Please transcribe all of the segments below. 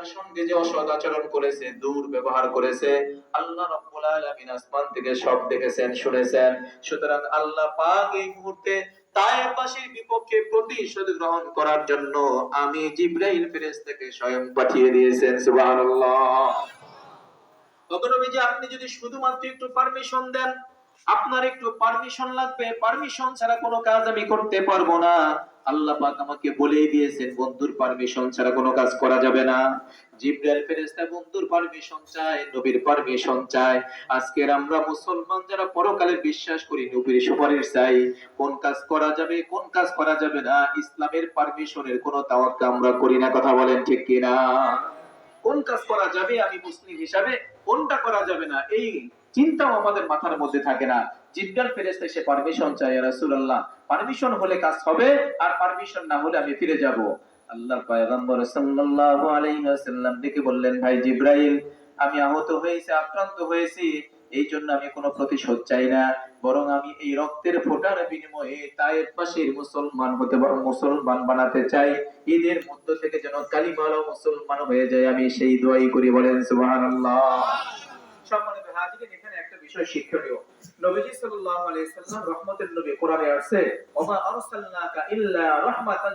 আপনার সঙ্গে যে অসৎ আচরণ করেছে, দূর ব্যবহার করেছে, আল্লাহ রাব্বুল আলামিন আসমান থেকে সব দেখেছেন, শুনেছেন। সুতরাং আল্লাহ পাক এই মুহূর্তে বিপক্ষে প্রতিশোধ গ্রহণ করার জন্য আমি জিব্রাইল ফেরেশতাকে স্বয়ং পাঠিয়ে দিয়েছেন, সুবহানাল্লাহ। আপনি যদি শুধুমাত্র একটু পারমিশন দেন আপনার একটু পারমিশন লাগবে পারমিশন ছাড়া কোনো কাজ আমি করতে পারব না। আল্লাহ পাক আমাকে বলেই দিয়েছেন, বন্ধুর পারমিশন ছাড়া কোনো কাজ করা যাবে না। জিব্রাইল ফেরেশতা বন্ধুর পারমিশন চায়, নবীর পারমিশন চায়। আজকের আমরা মুসলমান যারা পরকালে বিশ্বাস করি, নবীর সুপারিশ চাই, কোন কাজ করা যাবে, কোন কাজ করা যাবে না, ইসলামের পারমিশনের কোনো তাওয়াক্কা আমরা করি না, কথা বলেন ঠিক কিনা? কোন কাজ করা যাবে আমি মুসলিম হিসাবে, কোনটা করা যাবে না, এই চিন্তাও আমাদের মাথার মধ্যে থাকে না। জিদ্দার ফেরেশতা এসে পারমিশন চাই রাসূলুল্লাহ পারমিশন হলে কাজ হবে আর পারমিশন না হলে আমি ফিরে যাব। আল্লাহর পয়গম্বর সাল্লাল্লাহু আলাইহি ওয়াসাল্লাম দেখে বললেন, ভাই জিব্রাইল, আমি আহত হয়েছি, আক্রান্ত হয়েছি। এই জন্য আমি কোনো প্রতিশোধ চাই না, বরং আমি এই রক্তের ফোটার বিনিময়ে তায়েফবাসীর মুসলমান হতে বরং মুসলমান বানাতে চাই। ঈদের মধ্য থেকে যেন কালিমালা মুসলমান হয়ে যায়, আমি সেই দোয়াই করি, বলেন সুবহানাল্লাহ। সম্মানিত হাজিরিন, এখানে একটা বিষয় শিক্ষণীয়। নবীজি সাল্লাল্লাহু আলাইহি সাল্লাম রহমতের নবী কোরআনে আছে ওমা আরসালনাকা ইল্লা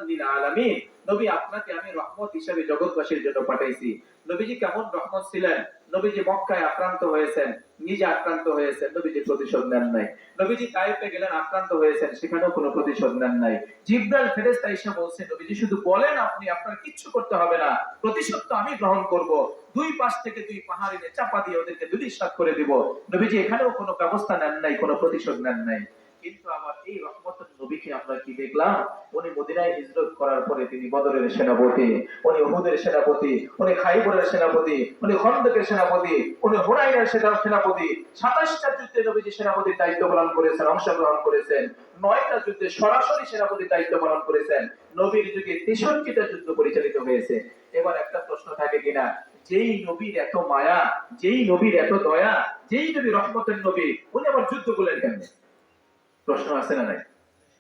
লিল আলামিন। নবী, আপনাকে আমি রহমত হিসেবে জগৎবাসীর জন্য পাঠাইছি। নবীজি কেমন রহমত ছিলেন? নবীজি মক্কায় আক্রান্ত হয়েছেন, নিজে আক্রান্ত হয়েছেন, নবীজি প্রতিশোধ নেন নাই। নবীজি তাইফে গেলেন, আক্রান্ত হয়েছেন, সেখানেও কোনো প্রতিশোধ নেন নাই। জিব্রাইল, ফেরেশতা এসে বলছে, নবীজি শুধু বলেন আপনি, আপনার কিচ্ছু করতে হবে না, প্রতিশোধ তো আমি গ্রহণ করব। দুই পাশ থেকে দুই পাহাড়িতে চাপা দিয়ে ওদেরকে সাত করে দিব। নবীজি এখানেও কোনো ব্যবস্থা নেন নাই, কোনো প্রতিশোধ নেন নাই। কিন্তু আমার এই রহমতের নবীকে আমরা কি দেখলাম? উনি মদিনায় হিজরত করার পরে তিনি বদরের সেনাপতি, উনি উহুদের সেনাপতি, উনি খাইবরের সেনাপতি, উনি খন্দকের সেনাপতি, উনি হুনাইনের সেনা- সেনাপতি। সাতাশটা যুদ্ধে নবীজি সেনাপতির দায়িত্ব পালন করেছেন, অংশগ্রহণ করেছেন। নয়টা যুদ্ধে সরাসরি সেনাপতির দায়িত্ব পালন করেছেন। নবীর যুগে তেষট্টিটা যুদ্ধ পরিচালিত হয়েছে। এবার একটা প্রশ্ন থাকে কিনা? যেই নবীর এত মায়া, যেই নবীর এত দয়া, যেই নবী রহমতের নবী, উনি আবার যুদ্ধ করলেন কেমনে? প্রশ্ন আছে না নাই?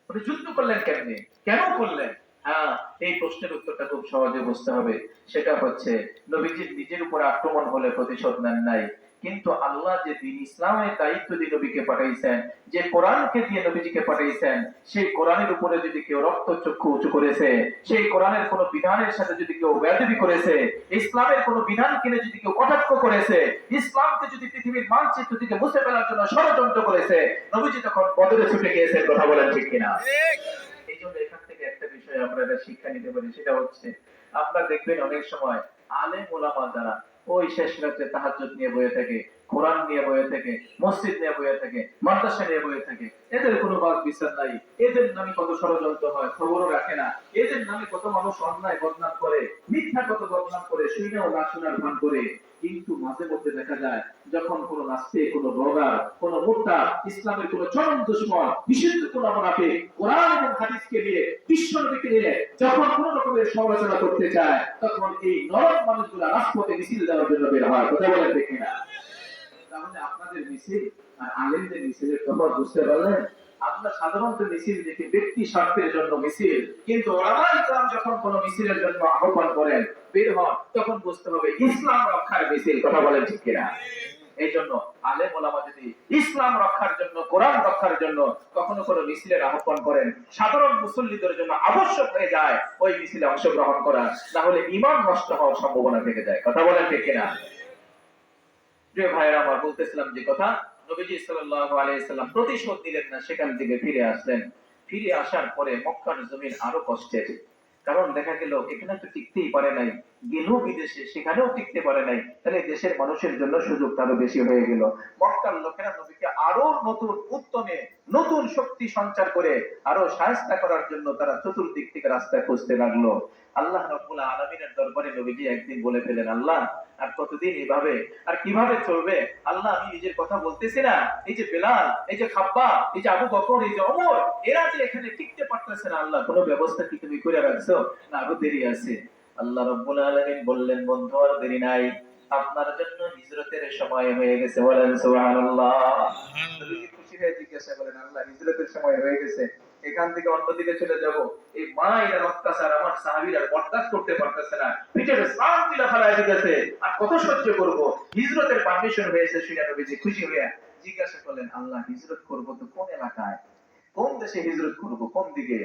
উনি যুদ্ধ করলেন কেমনি? কেন করলেন? হ্যাঁ এই প্রশ্নের উত্তরটা খুব সহজে বুঝতে হবে। সেটা হচ্ছে, নবীজির নিজের উপর আক্রমণ হলে প্রতিশোধ নেন নাই। কিন্তু আল্লাহ যে দিন ইসলামের দায়িত্ব দিয়ে নবীকে পাঠাইছেন, যে কোরআনকে দিয়ে নবীজিকে পাঠাইছেন, সেই কোরআনের উপরে যদি কেউ রক্ত চক্ষু উঁচু করেছে, সেই কোরআনের কোন বিধানের সাথে যদি কেউ বেদবি করেছে, ইসলামের কোন বিধান কিনে যদি কেউ কটাক্ষ করেছে, ইসলামকে যদি পৃথিবীর মানচিত্র থেকে মুছে ফেলার জন্য ষড়যন্ত্র করেছে, নবীজি তখন বদরে ছুটে গিয়েছেন, কথা বলেন ঠিক কিনা? এই জন্য এখান থেকে একটা বিষয় আমরা শিক্ষা নিতে পারি, সেটা হচ্ছে, আপনারা দেখবেন অনেক সময় আলেম ওলামা যারা ওই শেষ রাত্রে তাহাজ্জুদ নিয়ে বয়ে থাকে। কোরআন নিয়ে বয়ে থাকে, মসজিদ নিয়ে বয়ে থাকে, মাদ্রাসা নিয়ে বয়ে থাকে, এদের কোনো বাদ বিচার নাই। এদের নামে কত ষড়যন্ত্র হয়, খবরও রাখে না। এদের নামে কত মানুষ অন্যায় বদনাম করে, মিথ্যা কত বদনাম করে শুনেও না শোনার ভান করে। কিন্তু মাঝে মধ্যে দেখা যায়, যখন কোন নাস্তে কোন রোগার কোন মোটা ইসলামের কোন চরম দুশ্মন বিশুদ্ধ কোন মুনাফিক কোরআন এবং হাদিসকে নিয়ে, বিশ্ব নবীকে নিয়ে যখন কোন রকমের সমালোচনা করতে চায়, তখন এই নরম মানুষগুলা রাজপথে মিছিল দেওয়ার জন্য বের হয়। কথা বলেন দেখি না। তাহলে আপনাদের মিছিল আর আলেমদের মিছিলের বুঝতে পারলেন? সাধারণত মিছিল ব্যক্তি স্বার্থের জন্য মিছিল, কিন্তু ওলামা ইসলাম যখন মিছিলের জন্য আহ্বান করেন, বের হন, তখন বুঝতে হবে ইসলাম রক্ষার মিছিল, কথা বলেন ঠিক কিনা? এই জন্য আলেম ওলামা যদি ইসলাম রক্ষার জন্য, কোরআন রক্ষার জন্য কখনো কোনো মিছিলের আহ্বান করেন, সাধারণ মুসল্লিদের জন্য আবশ্যক হয়ে যায়, ওই মিছিলে অংশগ্রহণ করা না হলে ইমান নষ্ট হওয়ার সম্ভাবনা থেকে যায়, কথা বলেন ঠিক কিনা? প্রিয় ভাইয়েরা আমার বলতেছিলাম যে কথা, নবীজি সাল্লাল্লাহু সাল্লাম প্রতিশোধ নিলেন না, সেখান থেকে ফিরে আসলেন। ফিরে আসার পরে মক্কার জমিন আরও কষ্টের। কারণ দেখা গেল, এখানে তো টিকতেই পারে নাই। গেল বিদেশে, সেখানেও টিকতে পারে নাই। তাহলে দেশের মানুষের জন্য সুযোগ আরও বেশি হয়ে গেল। মক্কার লোকেরা নবীকে আরও নতুন উত্তমে, নতুন শক্তি সঞ্চার করে আরও সাহায্য করার জন্য তারা চতুর্দিক থেকে রাস্তা খুঁজতে লাগল। আল্লাহ রব্বুল আলমিনের দরবারে নবীজি একদিন বলে ফেলেন, আল্লাহ, আর কতদিন এভাবে, আর কীভাবে চলবে? আল্লাহ, আমি নিজের কথা বলতেছি না। এই যে বেলাল, এই যে খাব্বা, এই যে আবু বকর, এই যে অমর এরা যে এখানে টিকতে পারতেছে না, আল্লাহ, কোনো ব্যবস্থা কি তুমি করে রাখছো? না, আরও দেরি আছে। আল্লাহ রব্বুল আলামিন বললেন বন্ধু আর দেরি নাই। আপনার জন্য হিজরতের সময় হয়ে গেছে। বলেন সুবহানাল্লাহ। খুশি হয়ে জিজ্ঞাসা করেন আল্লাহ হিজরতের সময় হয়ে গেছে। এখান থেকে অন্যদিকে চলে যাব। এই মা এর অত্যাচার আমার সাহাবীরা বরদাস্ত করতে পারতেছে না। পিঠের দিলা ফেলাই দিতেছে। আর কত সহ্য করব? হিজরতের পারমিশন হয়েছে শুনে নবীজি খুশি হয়ে জিজ্ঞাসা করলেন আল্লাহ হিজরত করব তো কোন এলাকায়? কোন দেশে হিজরত করব? কোন দিকে?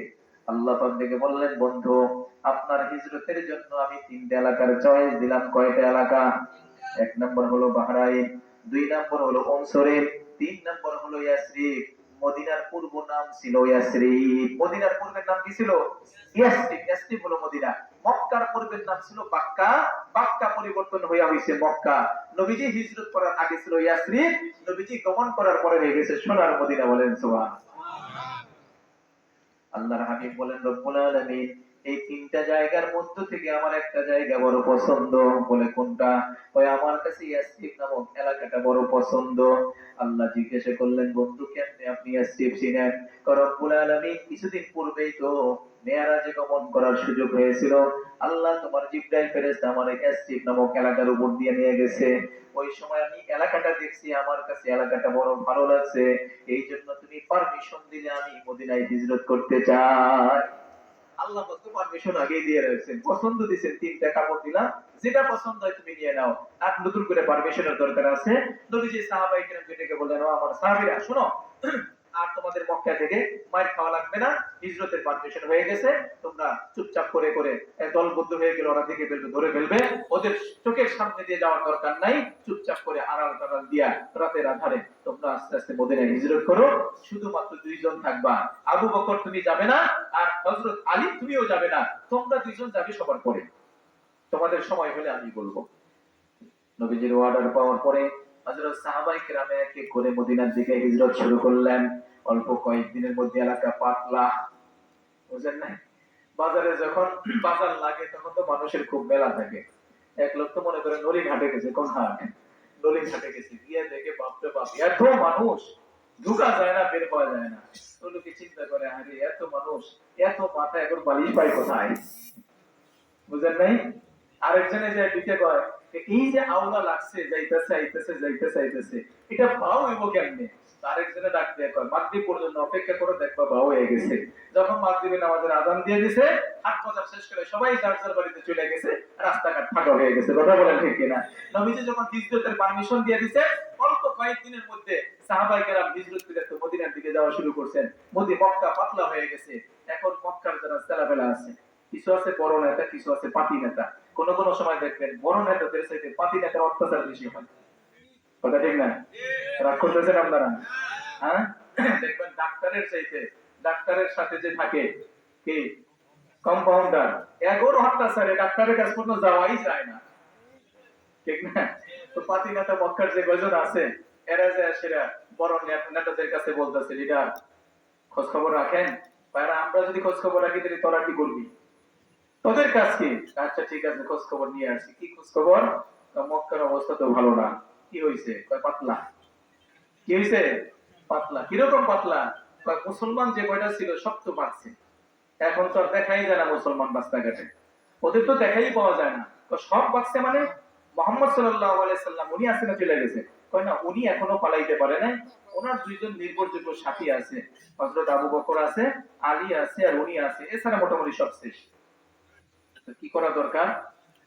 আল্লাহ পাক বললেন, বন্ধু, আপনার হিজরতের জন্য আমি তিনটা এলাকার চয়েস দিলাম। কয়টা এলাকা? এক নম্বর হলো বাহরাইন, দুই নম্বর হলো অনসরের তিন নম্বর হলো ইয়াসরিব মদিনার পূর্ব নাম ছিল ইয়াসরিব মদিনার পূর্বের নাম কি ছিল? ইয়াসরিব ইয়াসরিব হলো মদিনা। মক্কার পূর্বের নাম ছিল বাক্কা। বাক্কা পরিবর্তন হইয়া হইছে মক্কা। নবীজি হিজরত করার আগে ছিল ইয়াসরিব নবীজি গমন করার পরে হয়ে গেছে সোনার মদিনা বলেন, সুবহান। আল্লাহর হাবিব বলেন রব্বুল আলামিন এই তিনটা জায়গার মধ্য থেকে আমার একটা জায়গা বড় পছন্দ বলে কোনটা? ওই আমার কাছে নামক এলাকাটা বড় পছন্দ। আল্লাহ জিজ্ঞাসা করলেন, বন্ধু, কেমনে আপনি ইয়াসরিব চিনেন কারণ রব্বুল আলামিন, কিছুদিন পূর্বেই তো মেয়ারাজে গমন করার সুযোগ হয়েছিল। আল্লাহ তোমার আমার নামক এলাকার উপর দিয়ে নিয়ে গেছে। ওই সময় আমি এলাকাটা দেখছি, আমার কাছে এলাকাটা বড় ভালো লাগছে। এই জন্য তুমি পারমিশন দিলে আমি মদিনায় হিজরত করতে চাই। আল্লাহ বলতে পারমিশন আগেই দিয়ে রয়েছেন। পছন্দ দিয়েছেন তিনটা কাপড় দিলাম। যেটা পছন্দ হয় তুমি নিয়ে নাও। আর নতুন করে পারমিশনের দরকার আছে। নবীজি সাহাবাই কেন ডেকে বললেন ও আমার সাহাবিরা, শুনো। আর তোমাদের মক্কা থেকে মায়ের খাওয়া লাগবে না, হিজরতের পারমিশন হয়ে গেছে, তোমরা চুপচাপ করে করে দলবদ্ধ হয়ে গেলে ওরা দেখে ফেলবে, ধরে ফেলবে। ওদের চোখের সামনে দিয়ে যাওয়ার দরকার নাই, চুপচাপ করে আড়াল টাড়াল দিয়া রাতের আধারে তোমরা আস্তে আস্তে মদিনায় হিজরত করো। শুধুমাত্র দুইজন থাকবা। আবু বকর তুমি যাবে না, আর হযরত আলী তুমিও যাবে না। তোমরা দুইজন যাবে সবার পরে। তোমাদের সময় হলে আমি বলব। নবীজির অর্ডার পাওয়ার পরে হযরত সাহাবাই কেরামে এক করে মদিনার দিকে হিজরত শুরু করলেন। অল্প কয়েকদিনের মধ্যে এলাকা পাতলা। বুঝেন নাই? বাজারে যখন বাজার লাগে, তখন তো মানুষের খুব মেলা থাকে। এক লোক তো মনে করে নলিন হাটে গেছে, কোন হাট নলিন হাটে গেছে। গিয়ে দেখে বাপরে বাপ, এত মানুষ! ঢুকা যায় না, বের পাওয়া যায় না। তো লোকে চিন্তা করে, আরে, এত মানুষ! এত মাথা এখন বালিশ পাই কোথায়? বুঝেন নাই? আরেকজনে যে দিতে কয় এই যে আওলা লাগছে, যাইতেছে, আইতেছে যাইতেছে, আইতেছে, এটা পাও হইব কেমনে? ডাক দিয়ে পর্যন্ত অপেক্ষা করে, দেখবা পাও হয়ে গেছে। যখন দিয়ে দিছে বাজার শেষ করে সবাই বাড়িতে চলে গেছে, রাস্তাঘাট ফাঁকা হয়ে গেছে। কথা বলেন ঠিক কিনা? নবীজি যখন হিজরতের পারমিশন দিয়ে দিছে, অল্প কয়েকদিনের মধ্যে সাহাবাই কেরাম হিজরত করে তো মদিনার দিকে যাওয়া শুরু করছেন। মদি মক্কা পাতলা হয়ে গেছে। এখন মক্কার যারা সেলাবেলা আছে, কিছু আছে বড় নেতা, কিছু আছে পাতি নেতা। কোন কোন সময় দেখবেন বড় নেতাদের সাথে পাতি নেতার অত্যাচার বেশি হয়। কথা ঠিক না? রাগ করতেছেন আপনারা? হ্যাঁ? দেখবেন ডাক্তারের চাইতে, ডাক্তারের সাথে যে থাকে, কি? কম্পাউন্ডার। ডাক্তারের কাছে পর্যন্ত যাওয়াই যায় না। ঠিক না? তো পাতি নেতা মক্কার যে গজন আছে, এরা যে সেরা বড় নেতা- নেতাদের কাছে বলতেছে, লিডার খোঁজ খবর রাখেন আমরা যদি খোঁজ খবর রাখি, তাহলে তোরা কি করবি? তোদের কাজ কি? আচ্ছা ঠিক আছে খোঁজ খবর নিয়ে আসি। কি খোঁজ খবর মক্কার অবস্থা তো ভালো না। কি হয়েছে পাতলা। কি হয়েছে পাতলা। কীরকম পাতলা? মুসলমান যে কয়টা ছিল, সব তো বাড়ছে এখন তো আর দেখাই যায় না মুসলমান রাস্তাঘাটে। ওদের তো দেখাই পাওয়া যায় না। তো সব বাড়ছে মানে? মোহাম্মদ সাল্লাহ সাল্লাম, উনি আসে না চলে গেছে। কয়, না, উনি এখনও পালাইতে পারে নাই। ওনার দুইজন নির্ভরযোগ্য সাথী আছে। হজরত আবু বকর আছে, আলী আছে, আর উনি আছে। এছাড়া মোটামুটি সব শেষ। কি করা দরকার?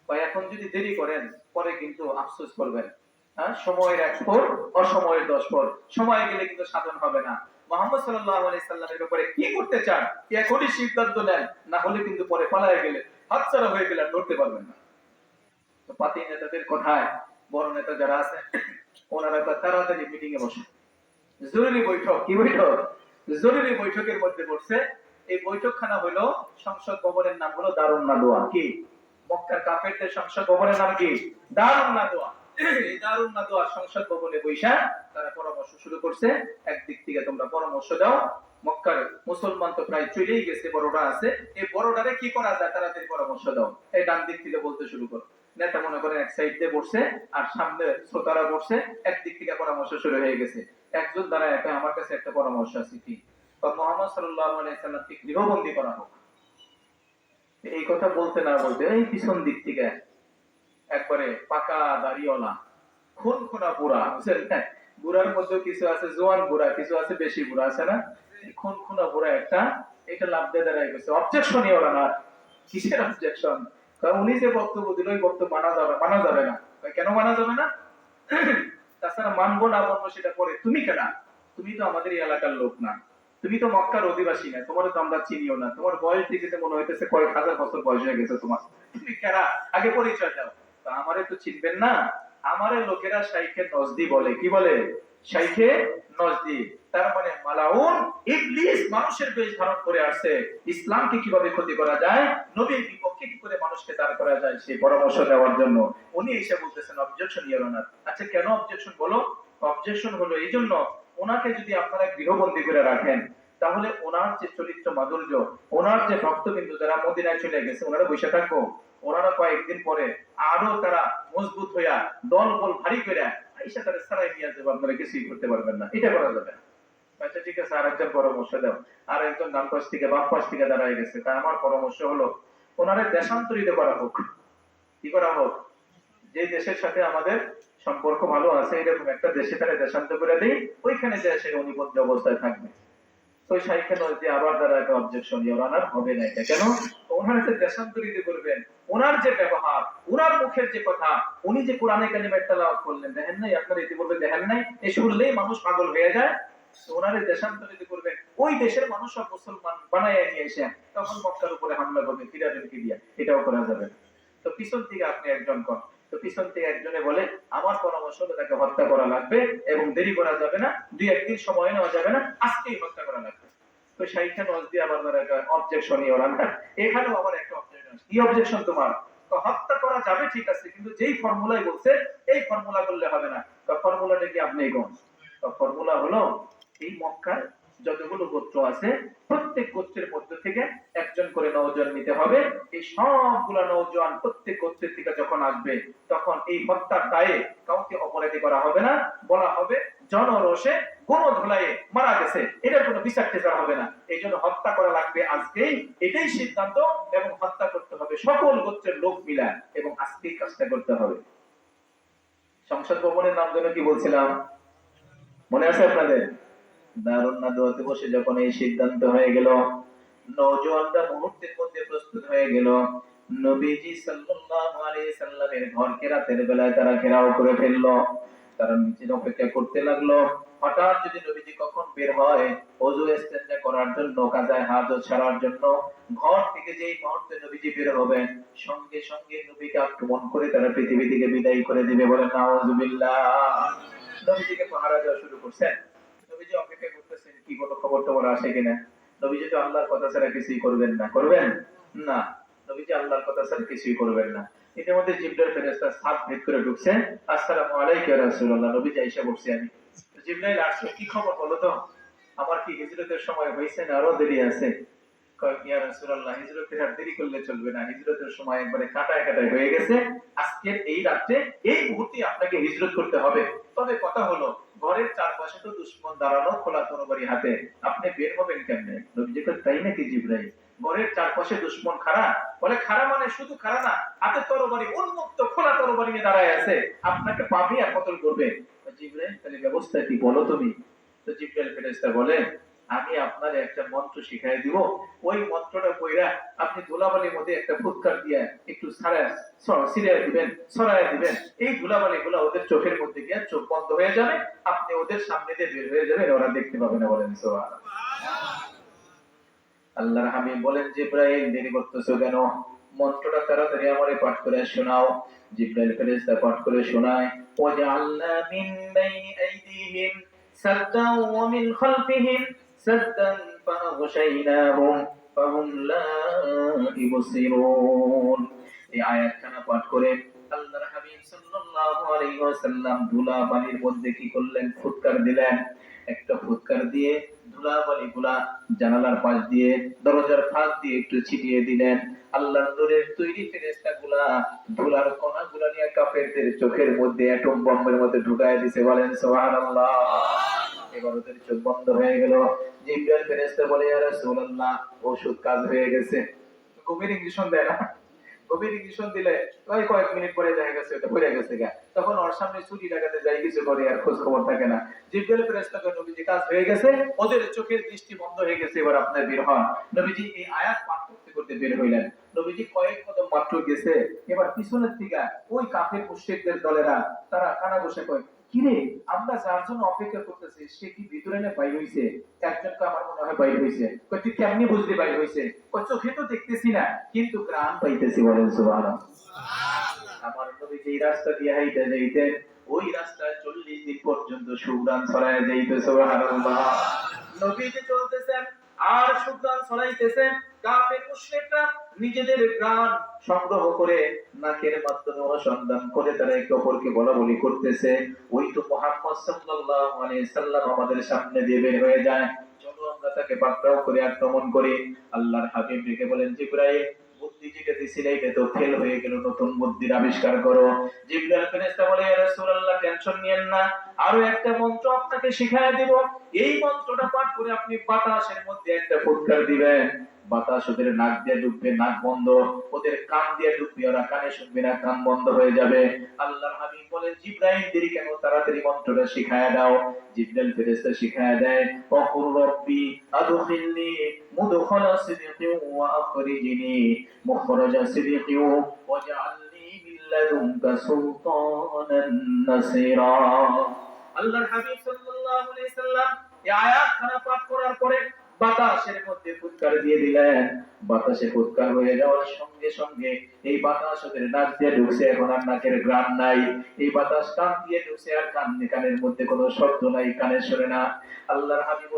বা এখন যদি দেরি করেন, পরে কিন্তু আফসোস করবেন। হ্যাঁ সময়ের এক পর, অসময়ের দশ পর। সময় গেলে কিন্তু সাধন হবে না। মোহাম্মদ আলাইহি সাল্লামের ব্যাপারে কি করতে চান? এখনই সিদ্ধান্ত নেন? না হলে কিন্তু পরে পালায় গেলে হাতছাড়া হয়ে গেলে ধরতে পারবেন না। তো পাতি নেতাদের কথায়, বড় নেতা যারা আছে, ওনারা তাড়াতাড়ি মিটিং এ বসে। জরুরি বৈঠক, কি বৈঠক? জরুরি বৈঠকের মধ্যে পড়ছে এই বৈঠকখানা হলো সংসদ ভবনের নাম হলো দারুণ নাদোয়া। কি? মক্কার কাফেরদের সংসদ ভবনের নাম কি? দারুণ নাদোয়া। এই দারুণ নাদোয়া সংসদ ভবনে বৈশা তারা পরামর্শ শুরু করছে। একদিক থেকে তোমরা পরামর্শ দাও। মক্কার মুসলমান তো প্রায় চলেই গেছে আছে। এই বড়ডারে কি করা যায়? পরামর্শ দাও। এই ডান দিক থেকে বলতে শুরু করো। নেতা মনে করেন এক সাইড দিয়ে বসছে আর সামনে শ্রোতারা বসছে। একদিক থেকে পরামর্শ শুরু হয়ে গেছে। একজন দ্বারা আমার কাছে একটা পরামর্শ আছে, কি? বা মোহাম্মদ গৃহবন্দী করা হোক। এই কথা বলতে না বলতে এই পিছন দিক থেকে একবারে পাকা খুন খুনা বুড়া না বুড়ার মধ্যে কিছু আছে, জোয়ান বুড়া, কিছু আছে বেশি বুড়া, আছে না? খুন খুনা বুড়া একটা, এটা লাভ দিয়ে গেছে। অবজেকশনই ওরা না। কিসের অবজেকশন কারণ উনি যে বক্তব্য দিল, ওই বক্তব্য মানা যাবে মানা যাবে না। কেন মানা যাবে না? তাছাড়া মানবো না মানবো সেটা পরে। তুমি কেনা তুমি তো আমাদের এলাকার লোক না। তুমি তো মক্কার অধিবাসী না তোমার তো আমরা চিনিও না। তোমার বয়স দেখে মনে হইতেছে কয়েক হাজার বছর বয়স হয়ে গেছে তোমার। তুমি কেনা আগে পরিচয় দাও। তো আমারে তো চিনবেন না? আমারে লোকেরা শাইখে নজদি বলে। কি বলে? শাইখে নজদি। তার মানে মালাউন, ইবলিস মানুষের বেশ ধারণ করে আসছে। ইসলামকে কীভাবে ক্ষতি করা যায়? নবীর বিপক্ষে কি করে মানুষকে দাঁড় করা যায় সেই পরামর্শ দেওয়ার জন্য। উনি এসে বলতেছেন অবজেকশন ইয়ার আচ্ছা কেন অবজেকশন বলো? অবজেকশন হলো এই জন্য ওনাকে যদি আপনারা গৃহবন্দী করে রাখেন, তাহলে ওনার যে চরিত্র মাধুর্য, ওনার যে ভক্তবিন্দু যারা মদিনায় চলে গেছে, ওনারা বসে থাকব ওনারা কয়েকদিন পরে আরও তারা মজবুত হইয়া দল বল ভারী করে আইসা তারা সারাই নিয়ে আপনারা কিছুই করতে পারবেন না। এটা করা যাবে আচ্ছা ঠিক আছে আর একজন পরামর্শ দাও। আর একজন ডান পাশ থেকে বাম পাশ থেকে দাঁড়ায় গেছে। তাই আমার পরামর্শ হলো, ওনারা দেশান্তরিত করা হোক। কি করা হোক? যে দেশের সাথে আমাদের সম্পর্ক ভালো আছে, এরকম একটা দেশে তারা দেশান্তর করে দেই, ওইখানে যে সে অনিবদ্ধ অবস্থায় থাকবে। তো সাইকেল যে আবার দ্বারা একটা অবজেকশন ওনার হবে না এটা। কেন? ওনার যে দেশান্তরিত করবেন, ওনার যে ব্যবহার, ওনার মুখের যে কথা, উনি যে কোরআনে কালিমার তেলাওয়াত করলেন, দেখেন নাই? আপনারা ইতিপূর্বে দেখেন নাই? এ শুনলেই মানুষ পাগল হয়ে যায়। ওনারে দেশান্তরিত করবেন। ওই দেশের মানুষ সব মুসলমান বানায় নিয়ে এসে তখন মক্কার উপরে হামলা করবে, ফিরাদেরকে দিয়ে। এটাও করা যাবে তো পিছন থেকে আপনি একজন কন তো পিছন থেকে একজনে বলে, আমার পরামর্শ হলো তাকে হত্যা করা লাগবে এবং দেরি করা যাবে না, দুই একদিন সময় নেওয়া যাবে না, আজকেই হত্যা করা লাগবে। তো সেইখানে নজদি আবার একটা অবজেকশন ইয়ে ওরা না এখানেও আবার একটা অবজেকশন কি অবজেকশন তোমার? হত্যা করা যাবে, ঠিক আছে, কিন্তু যেই ফর্মুলাই বলছে, এই ফর্মুলা করলে হবে না। ফর্মুলাটা কি আপনি তো ফর্মুলা হলো, এই মক্কার যতগুলো গোত্র আছে, প্রত্যেক গোত্রের মধ্য থেকে একজন করে নৌজন নিতে হবে। এই সবগুলা নৌজন প্রত্যেক গোত্রের থেকে যখন আসবে, তখন এই হত্যার দায়ে কাউকে অপরাধী করা হবে না। বলা হবে, জনরোষে কোন ধুলায়ে মারা গেছে। এটার কোনো বিচার টেচার হবে না। এই জন্য হত্যা করা লাগবে আজকেই। এটাই সিদ্ধান্ত এবং হত্যা করতে হবে সকল গোত্রের লোক মিলা এবং আজকেই কাজটা করতে হবে। সংসদ ভবনের নাম যেন কি বলছিলাম? মনে আছে আপনাদের? নাদুয়াতে বসে যখন এই সিদ্ধান্ত হয়ে গেল নওজোয়ানরা মুহূর্তের মধ্যে প্রস্তুত হয়ে গেল। নবীজি সাল্লামের ঘরকে রাতের বেলায় তারা ঘেরাও করে তারা অপেক্ষা করতে লাগল। হঠাৎ যদি নবীজি কখন বের হয়, অজু করার জন্য, কাজায় ছাড়ার জন্য, ঘর থেকে যেই মুহূর্তে নবীজি বের হবেন, সঙ্গে সঙ্গে নবীকে আক্রমণ করে তারা পৃথিবী থেকে বিদায় করে দিবে বলে, নাউজুবিল্লাহ। নবীজিকে পাহারা দেওয়া শুরু করছেন। অপেক্ষা করতেছেন কি কোনো খবর আসে কিনা আল্লাহর কথা ছাড়া কিছুই করবেন না। করবেন? না। নবীজি আল্লাহর কথা ছাড়া কিছুই করবেন না। ইতিমধ্যে সাপ ভেদ করে ঢুকছে। আসসালামু আলাইকুম রাসূলুল্লাহ। নবীজি আয়েশা বলছি, আমি জিব্রাইল কি খবর বলো তো? আমার কি হিজরতের সময় হয়েছে না আরও দেরি আছে? খোলা বলে মানে শুধু না, হাতে তরবারি, উন্মুক্ত খোলা তরবারি নিয়ে দাঁড়ায় আছে। আপনাকে পাবি আর কতল করবে? তো জিব্রাইল, তাহলে ব্যবস্থা কি বলো তুমি? ফেরেশতা বলে আমি আপনার একটা মন্ত্র শিখাই দিব। ওই মন্ত্রটা কইরা আপনি ধুলাবালির মধ্যে একটা ফুৎকার দিয়ে একটু ছাড়া সিরিয়া দিবেন ছড়ায় দিবেন। এই ধুলাবালি গুলা ওদের চোখের মধ্যে গিয়ে চোখ বন্ধ হয়ে যাবে, আপনি ওদের সামনে দিয়ে বের হয়ে যাবেন, ওরা দেখতে পাবে না বলেন, সুবহানাল্লাহ। আল্লাহর বলেন, জিব্রাইল, দেরি করতেছো কেন? মন্ত্রটা তাড়াতাড়ি আমারে পাঠ করে শোনাও। জিব্রাইল ফেরেশতা পাঠ করে শোনায়, ওয়াজআলনা মিন বাইনি আইদিহিম সাদ্দান ওয়া মিন খালফিহিম সাদ্দান ফাগশাইনাহুম ফাহুম লা ইবসিরুন এই আয়াতখানা পাঠ করে আল্লাহর হাবিব সাল্লাল্লাহু আলাইহি ওয়াসাল্লাম ধুলা বালির মধ্যে কি করলেন? ফুৎকার দিলেন। একটা ফুৎকার দিয়ে ধুলাবালি গুলা জানালার পাশ দিয়ে, দরজার ফাঁক দিয়ে একটু ছিটিয়ে দিলেন। আল্লাহর নূরের তৈরি ফেরেশতা গুলা ধুলার কণা গুলা নিয়ে কাফেরদের চোখের মধ্যে অ্যাটম বম্বের মধ্যে ঢুকায় দিছে। বলেন, সুবহানাল্লাহ। এবার ওদের চোখ বন্ধ হয়ে গেল। জিব্রাইল ফেরেশতা বলে, ইয়া রাসূলুল্লাহ, ওষুধ কাজ হয়ে গেছে। গভীর দেয় না। গভীর দিলে কয়েক মিনিট পরে দেখা গেছে, ওটা গেছে গা। তখন ওর সামনে যাই কিছু করে, আর খোঁজ খবর থাকে না। জিব্রাইল ফেরেশতা নবীজি কাজ হয়ে গেছে, ওদের চোখের দৃষ্টি বন্ধ হয়ে গেছে, এবার আপনার বের হন। নবীজি এই আয়াত পাঠ করতে করতে বের হইলেন। নবীজি কয়েক কদম মাত্র গেছে, এবার পিছনের দিকে ওই কাফের মুশরিকদের দলেরা, তারা কানা বসে কয় কিরে আমরা যার জন্য অপেক্ষা করতেছি সে কি ভিতরে না বাইর হইছে? একজনকে আমার মনে হয় বাইর হইছে। কয় তুই কেমনি বুঝলি বাইর হইছে? কয় চোখে তো দেখতেছি না কিন্তু গ্রাম পাইতেছি বলেন সুবহানাল্লাহ। আমার নবী যেই রাস্তা দিয়ে হাইতে যাইতেন ওই রাস্তায় চল্লিশ দিন পর্যন্ত সুগ্রাম ছড়ায় যাইতে সুবহানাল্লাহ। নবী যে চলতেছেন আর সুগ্রাম ছড়াইতেছেন কাফের মুশরিকরা নিজেদের গ্রাম সংগ্রহ করে নাকের মাধ্যমে অনুসন্ধান করে, তারা একে অপরকে বলা বলি করতেছে। ওই তো মোহাম্মদ সাল্লাল্লাহু আলাইহি সাল্লাম আমাদের সামনে দিয়ে বের হয়ে যায়। চলো আমরা তাকে পাকড়াও করে আক্রমণ করি। আল্লাহর হাবিব ডেকে বলেন, জিব্রাইল, বুদ্ধি যেটা দিছিলে এটা তো ফেল হয়ে গেল, নতুন বুদ্ধির আবিষ্কার করো। জিব্রাইল ফেরেশতা বলে রাসূলুল্লাহ, টেনশন নিয়েন না। আরও একটা মন্ত্র আপনাকে শিখায় দেব। এই মন্ত্রটা পাঠ করে আপনি বাতাসের মধ্যে একটা ফুৎকার দিবেন। বাতাস ওদের নাক দিয়ে ঢুকবে নাক বন্ধ। ওদের কান দিয়ে ঢুকবে ওরা কানে শুনবে না, কান বন্ধ হয়ে যাবে। আল্লাহর হাবিব বলে জিব্রাইল, দেরি কেন? তাড়াতাড়ি মন্ত্রটা শিখায় দাও। জিব্রাইল ফেরেশতা শিখায় দেয় অকুর রব্বি আদখিলনি মুদখালা সিদকিন ওয়া আখরিজনি মুখরাজা সিদকিন ওয়াজআলনি মিন লাদুনকা সুলতানান নাসীরা আল্লাহর হাবিব বাতাসের মধ্যে ফুৎকার দিয়ে দিলেন। বাতাসে ফুৎকার হয়ে যাওয়ার সঙ্গে সঙ্গে এই বাতাস ওদের নাক দিয়ে ঢুকছে, এখন আর নাকের গ্রাম নাই। এই বাতাস কান দিয়ে ঢুকছে আর কান কানের মধ্যে কোনো শব্দ নাই, কানে শোনে না। আল্লাহর হাবিব